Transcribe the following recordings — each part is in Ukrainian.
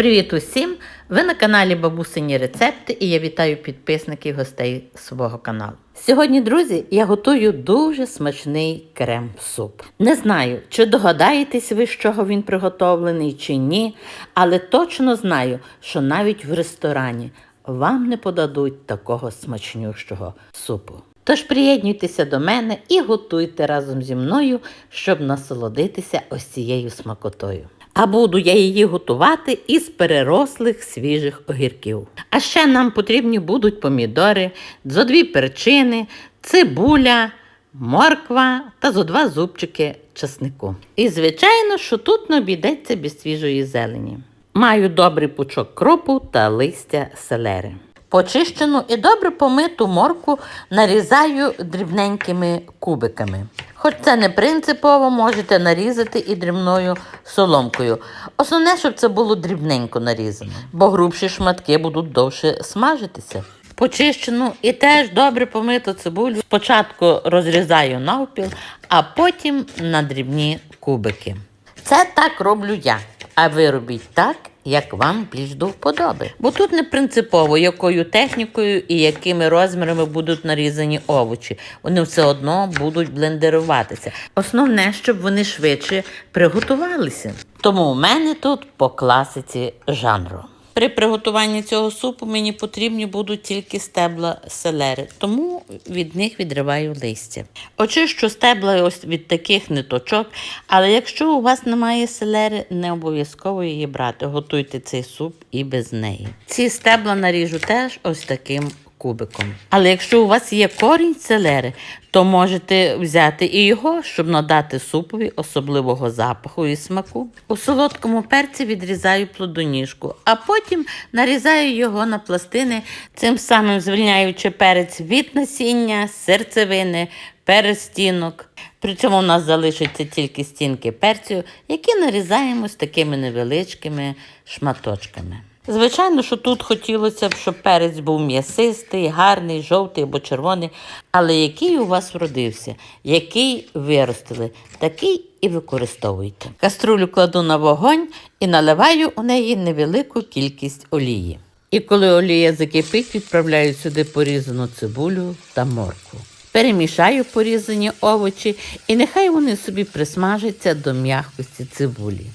Привіт усім! Ви на каналі Бабусині Рецепти і я вітаю підписників гостей свого каналу. Сьогодні, друзі, я готую дуже смачний крем-суп. Не знаю, чи догадаєтесь ви, з чого він приготовлений, чи ні, але точно знаю, що навіть в ресторані вам не подадуть такого смачнющого супу. Тож приєднуйтеся до мене і готуйте разом зі мною, щоб насолодитися ось цією смакотою. А буду я її готувати із перерослих свіжих огірків. А ще нам потрібні будуть помідори, зо дві перчини, цибуля, морква та зо два зубчики часнику. І звичайно, що тут не обійдеться без свіжої зелені. Маю добрий пучок кропу та листя селери. Почищену і добре помиту морку нарізаю дрібненькими кубиками. Хоч це не принципово, можете нарізати і дрібною соломкою. Основне, щоб це було дрібненько нарізано, бо грубші шматки будуть довше смажитися. Почищену і теж добре помиту цибулю. Спочатку розрізаю навпіл, а потім на дрібні кубики. Це так роблю я. А ви робіть так, як вам більш до вподоби. Бо тут не принципово, якою технікою і якими розмірами будуть нарізані овочі. Вони все одно будуть блендеруватися. Основне, щоб вони швидше приготувалися. Тому у мене тут по класиці жанру. При приготуванні цього супу мені потрібні будуть тільки стебла селери, тому від них відриваю листя. Очищу стебла ось від таких ниточок, але якщо у вас немає селери, не обов'язково її брати. Готуйте цей суп і без неї. Ці стебла наріжу теж ось таким кубиком. Але якщо у вас є корінь селери, то можете взяти і його, щоб надати супові особливого запаху і смаку. У солодкому перці відрізаю плодоніжку, а потім нарізаю його на пластини, цим самим звільняючи перець від насіння, серцевини, перестінок. При цьому у нас залишаться тільки стінки перцю, які нарізаємо з такими невеличкими шматочками. Звичайно, що тут хотілося б, щоб перець був м'ясистий, гарний, жовтий або червоний. Але який у вас вродився, який виростили, такий і використовуйте. Каструлю кладу на вогонь і наливаю у неї невелику кількість олії. І коли олія закипить, відправляю сюди порізану цибулю та моркву. Перемішаю порізані овочі і нехай вони собі присмажаться до м'якості цибулі.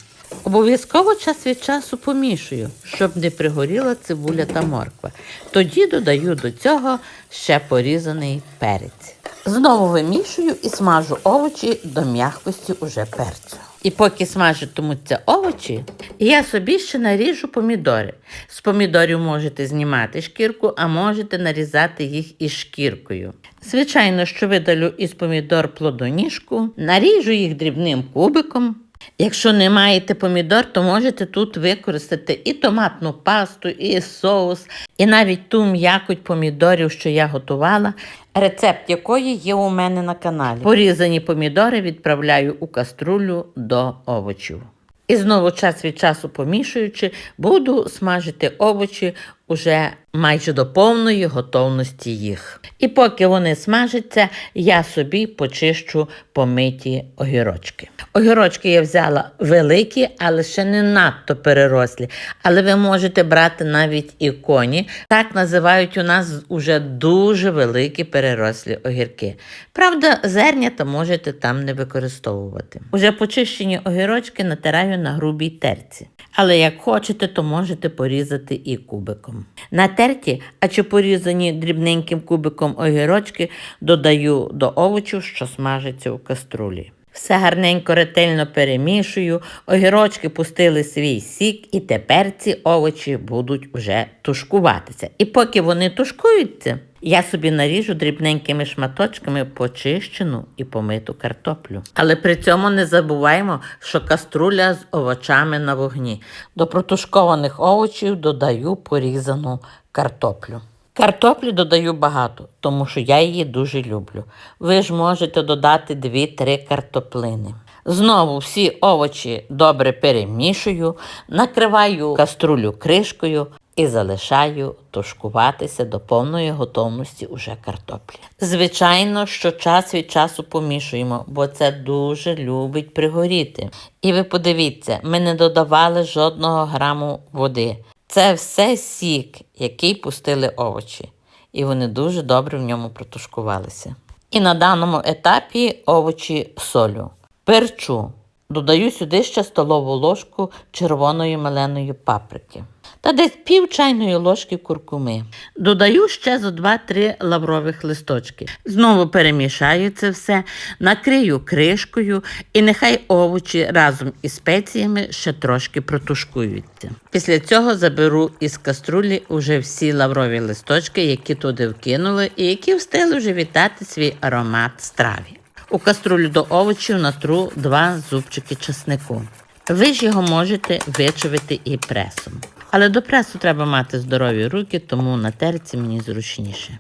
Обов'язково час від часу помішую, щоб не пригоріла цибуля та морква. Тоді додаю до цього ще порізаний перець. Знову вимішую і смажу овочі до м'якості уже перцю. І поки смажитимуться овочі, я собі ще наріжу помідори. З помідорів можете знімати шкірку, а можете нарізати їх із шкіркою. Звичайно, що видалю із помідор плодоніжку, наріжу їх дрібним кубиком. Якщо не маєте помідор, то можете тут використати і томатну пасту, і соус, і навіть ту м'якоть помідорів, що я готувала, рецепт якої є у мене на каналі. Порізані помідори відправляю у каструлю до овочів. І знову час від часу помішуючи, буду смажити овочі уже майже до повної готовності їх. І поки вони смажаться, я собі почищу помиті огірочки. Огірочки я взяла великі, але ще не надто перерослі. Але ви можете брати навіть і коні. Так називають у нас уже дуже великі перерослі огірки. Правда, зернята можете там не використовувати. Уже почищені огірочки натираю на грубій терці. Але як хочете, то можете порізати і кубиком. Натерті, а чи порізані дрібненьким кубиком огірочки додаю до овочів, що смажаться у каструлі. Все гарненько ретельно перемішую, огірочки пустили свій сік, і тепер ці овочі будуть уже тушкуватися. І поки вони тушкуються, я собі наріжу дрібненькими шматочками почищену і помиту картоплю. Але при цьому не забуваємо, що каструля з овочами на вогні. До протушкованих овочів додаю порізану картоплю. Картоплі додаю багато, тому що я її дуже люблю. Ви ж можете додати 2-3 картоплини. Знову всі овочі добре перемішую, накриваю каструлю кришкою і залишаю тушкуватися до повної готовності уже картоплі. Звичайно, що час від часу помішуємо, бо це дуже любить пригоріти. І ви подивіться, ми не додавали жодного граму води. Це все сік, який пустили овочі, і вони дуже добре в ньому протушкувалися. І на даному етапі овочі солю, перчу. Додаю сюди ще столову ложку червоної меленої паприки та десь пів чайної ложки куркуми. Додаю ще зо 2-3 лаврових листочки. Знову перемішаю це все, накрию кришкою і нехай овочі разом із спеціями ще трошки протушкуються. Після цього заберу із каструлі уже всі лаврові листочки, які туди вкинули, і які встигли вже вітати свій аромат страві. У каструлю до овочів натру два зубчики чеснику. Ви ж його можете вичавити і пресом. Але до пресу треба мати здорові руки, тому на терці мені зручніше.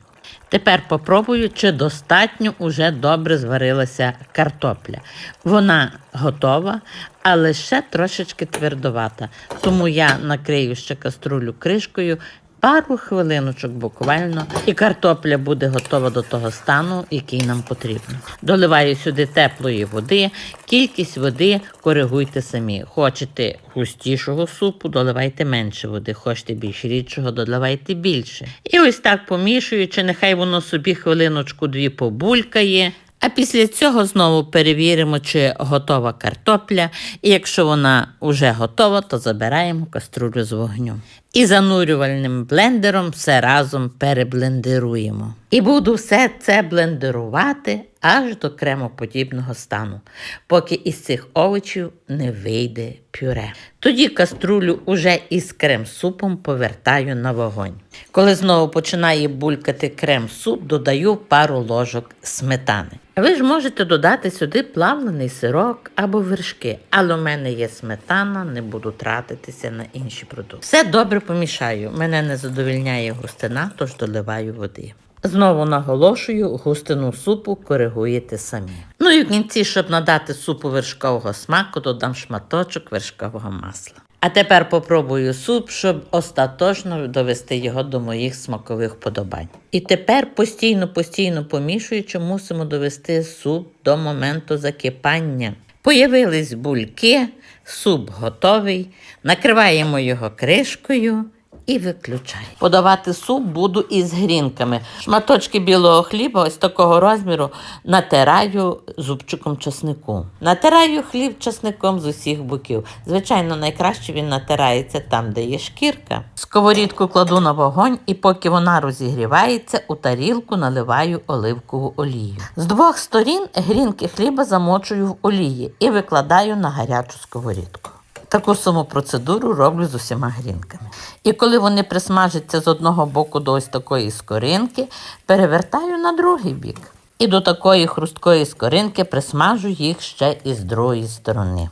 Тепер попробую, чи достатньо уже добре зварилася картопля. Вона готова, але ще трошечки твердовата. Тому я накрию ще каструлю кришкою пару хвилиночок буквально, і картопля буде готова до того стану, який нам потрібно. Доливаю сюди теплої води, кількість води коригуйте самі. Хочете густішого супу, доливайте менше води, хочете більш рідшого, доливайте більше. І ось так помішуючи, нехай воно собі хвилиночку-дві побулькає. А після цього знову перевіримо, чи готова картопля. І якщо вона вже готова, то забираємо каструлю з вогню. І занурювальним блендером все разом переблендеруємо. І буду все це блендерувати аж до кремоподібного стану, поки із цих овочів не вийде пюре. Тоді каструлю уже із крем-супом повертаю на вогонь. Коли знову починає булькати крем-суп, додаю пару ложок сметани. Ви ж можете додати сюди плавлений сирок або вершки, але у мене є сметана, не буду тратитися на інші продукти. Все добре помішаю. Мене не задовільняє густина, тож доливаю води. Знову наголошую, густину супу коригуєте самі. Ну і в кінці, щоб надати супу вершкового смаку, додам шматочок вершкового масла. А тепер попробую суп, щоб остаточно довести його до моїх смакових подобань. І тепер постійно-постійно помішуючи, мусимо довести суп до моменту закипання. Появились бульки, суп готовий, накриваємо його кришкою і виключаємо. Подавати суп буду із грінками. Шматочки білого хліба, ось такого розміру, натираю зубчиком часнику. Натираю хліб часником з усіх боків. Звичайно, найкраще він натирається там, де є шкірка. Сковорідку кладу на вогонь, і поки вона розігрівається, у тарілку наливаю оливкову олію. З двох сторін грінки хліба замочую в олії і викладаю на гарячу сковорідку. Таку саму процедуру роблю з усіма грінками. І коли вони присмажаться з одного боку до ось такої скоринки, перевертаю на другий бік. І до такої хрусткої скоринки присмажу їх ще і з другої сторони.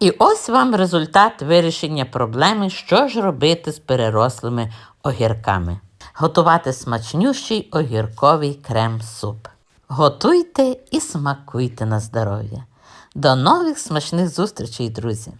І ось вам результат вирішення проблеми, що ж робити з перерослими огірками. Готувати смачнющий огірковий крем-суп. Готуйте і смакуйте на здоров'я. До нових смачних зустрічей, друзі!